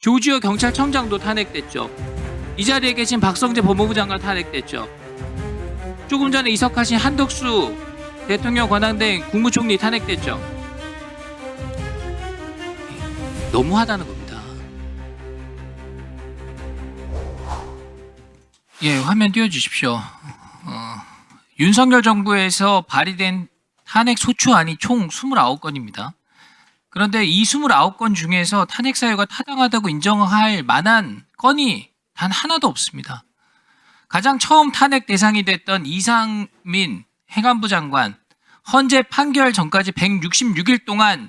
조지호 경찰청장도 탄핵됐죠. 이 자리에 계신 박성재 법무부 장관 탄핵됐죠. 조금 전에 이석하신 한덕수 대통령 권한대행 국무총리 탄핵됐죠. 너무하다는 겁니다. 예, 화면 띄워주십시오. 어, 윤석열 정부에서 발의된 탄핵 소추안이 총 29건입니다. 그런데 이 29건 중에서 탄핵 사유가 타당하다고 인정할 만한 건이 단 하나도 없습니다. 가장 처음 탄핵 대상이 됐던 이상민 행안부 장관 헌재 판결 전까지 166일 동안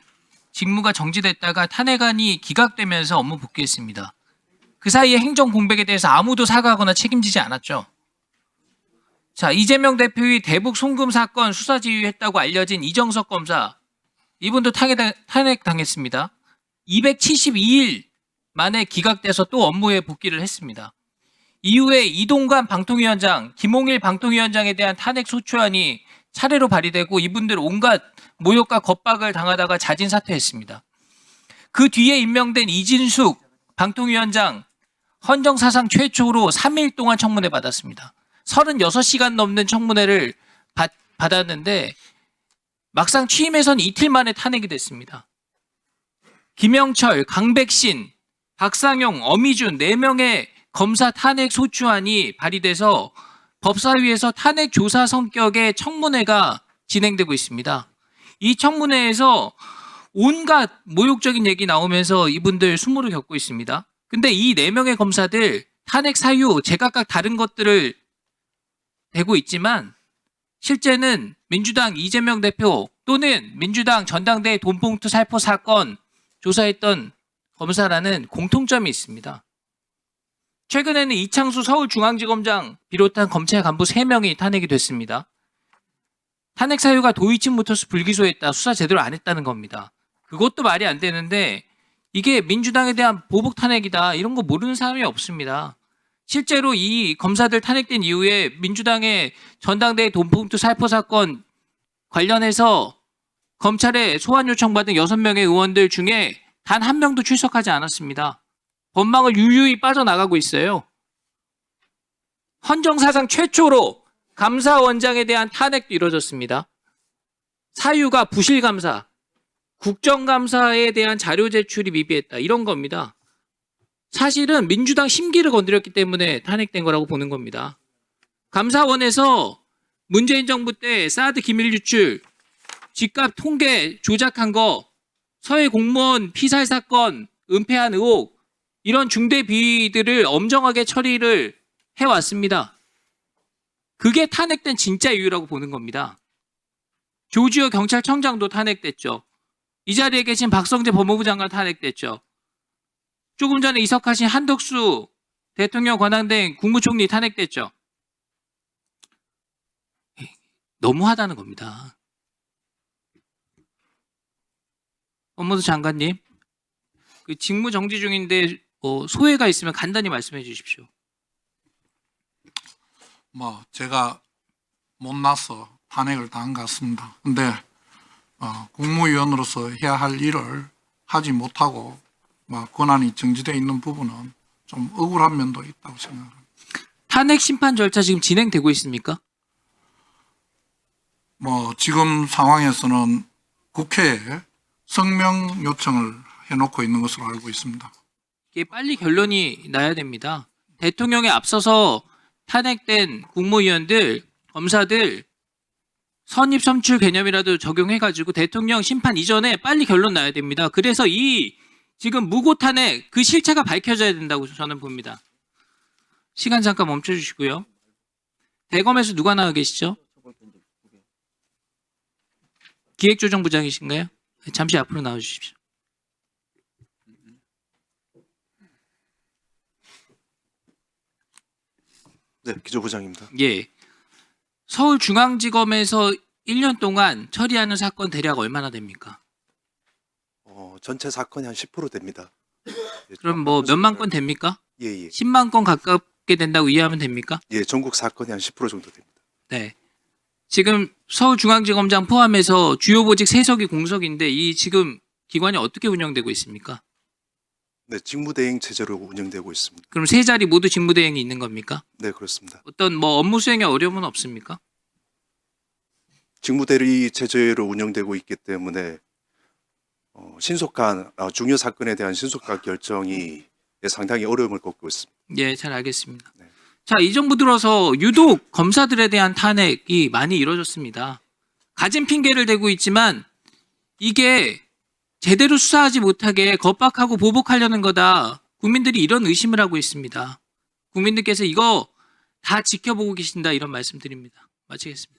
직무가 정지됐다가 탄핵안이 기각되면서 업무 복귀했습니다. 그 사이에 행정 공백에 대해서 아무도 사과하거나 책임지지 않았죠. 자, 이재명 대표의 대북 송금 사건 수사 지휘했다고 알려진 이정석 검사 이분도 탄핵, 당했습니다. 272일 만에 기각돼서 또 업무에 복귀를 했습니다. 이후에 이동관 방통위원장, 김홍일 방통위원장에 대한 탄핵 소추안이 차례로 발의되고 이분들 온갖 모욕과 겁박을 당하다가 자진 사퇴했습니다. 그 뒤에 임명된 이진숙 방통위원장 헌정 사상 최초로 3일 동안 청문회 받았습니다. 36시간 넘는 청문회를 받, 받았는데 막상 취임해선 이틀 만에 탄핵이 됐습니다. 김영철, 강백신, 박상용, 어미준 4명의 검사 탄핵 소추안이 발의돼서 법사위에서 탄핵 조사 성격의 청문회가 진행되고 있습니다. 이 청문회에서 온갖 모욕적인 얘기 나오면서 이분들 수모를 겪고 있습니다. 근데 이 4명의 검사들 탄핵 사유 제각각 다른 것들을 대고 있지만 실제는 민주당 이재명 대표 또는 민주당 전당대 돈봉투 살포 사건 조사했던 검사라는 공통점이 있습니다. 최근에는 이창수 서울중앙지검장 비롯한 검찰 간부 3명이 탄핵이 됐습니다. 탄핵 사유가 도이치모터스 불기소했다, 수사 제대로 안 했다는 겁니다. 그것도 말이 안 되는데 이게 민주당에 대한 보복 탄핵이다, 이런 거 모르는 사람이 없습니다. 실제로 이 검사들 탄핵된 이후에 민주당의 전당대 돈봉투 살포 사건 관련해서 검찰에 소환 요청받은 6명의 의원들 중에 단 한 명도 출석하지 않았습니다. 법망을 유유히 빠져나가고 있어요. 헌정사상 최초로 감사원장에 대한 탄핵도 이뤄졌습니다. 사유가 부실감사, 국정감사에 대한 자료 제출이 미비했다. 이런 겁니다. 사실은 민주당 심기를 건드렸기 때문에 탄핵된 거라고 보는 겁니다. 감사원에서 문재인 정부 때 사드 기밀 유출, 집값 통계 조작한 거, 서해 공무원 피살 사건, 은폐한 의혹, 이런 중대 비위들을 엄정하게 처리를 해왔습니다. 그게 탄핵된 진짜 이유라고 보는 겁니다. 조지호 경찰청장도 탄핵됐죠. 이 자리에 계신 박성재 법무부 장관 탄핵됐죠. 조금 전에 이석하신 한덕수 대통령 권한대행 국무총리 탄핵됐죠. 너무하다는 겁니다. 법무부 장관님, 그 직무 정지 중인데 어, 소회가 있으면 간단히 말씀해 주십시오. 뭐 제가 못나서 탄핵을 당한 것 같습니다. 근데 어, 국무위원으로서 해야 할 일을 하지 못하고 뭐 권한이 정지되어 있는 부분은 좀 억울한 면도 있다고 생각합니다. 탄핵 심판 절차 지금 진행되고 있습니까? 뭐 지금 상황에서는 국회에 성명 요청을 해놓고 있는 것으로 알고 있습니다. 이게 빨리 결론이 나야 됩니다. 대통령에 앞서서 탄핵된 국무위원들, 검사들 선입 선출 개념이라도 적용해가지고 대통령 심판 이전에 빨리 결론 나야 됩니다. 그래서 이 지금 무고 탄핵 그 실체가 밝혀져야 된다고 저는 봅니다. 시간 잠깐 멈춰주시고요. 대검에서 누가 나와 계시죠? 기획조정부장이신가요? 잠시 앞으로 나와주십시오. 네, 기조부장입니다. 예. 서울중앙지검에서 1년 동안 처리하는 사건 대략 얼마나 됩니까? 어, 전체 사건이 한 10% 됩니다. 예, 그럼 뭐 몇만 건 됩니까? 예, 예. 10만 건 가깝게 된다고 이해하면 됩니까? 예, 전국 사건이 한 10% 정도 됩니다. 네. 지금 서울중앙지검장 포함해서 주요 보직 세석이 공석인데 이 지금 기관이 어떻게 운영되고 있습니까? 네, 직무대행 체제로 운영되고 있습니다. 그럼 세 자리 모두 직무대행이 있는 겁니까? 네, 그렇습니다. 어떤 뭐 업무 수행에 어려움은 없습니까? 직무대리 체제로 운영되고 있기 때문에 어, 신속한 아, 중요 사건에 대한 신속한 결정이 상당히 어려움을 겪고 있습니다. 예, 잘 알겠습니다. 네. 자, 이 정부 들어서 유독 검사들에 대한 탄핵이 많이 이루어졌습니다. 가진 핑계를 대고 있지만 이게 제대로 수사하지 못하게 겁박하고 보복하려는 거다. 국민들이 이런 의심을 하고 있습니다. 국민들께서 이거 다 지켜보고 계신다 이런 말씀드립니다. 마치겠습니다.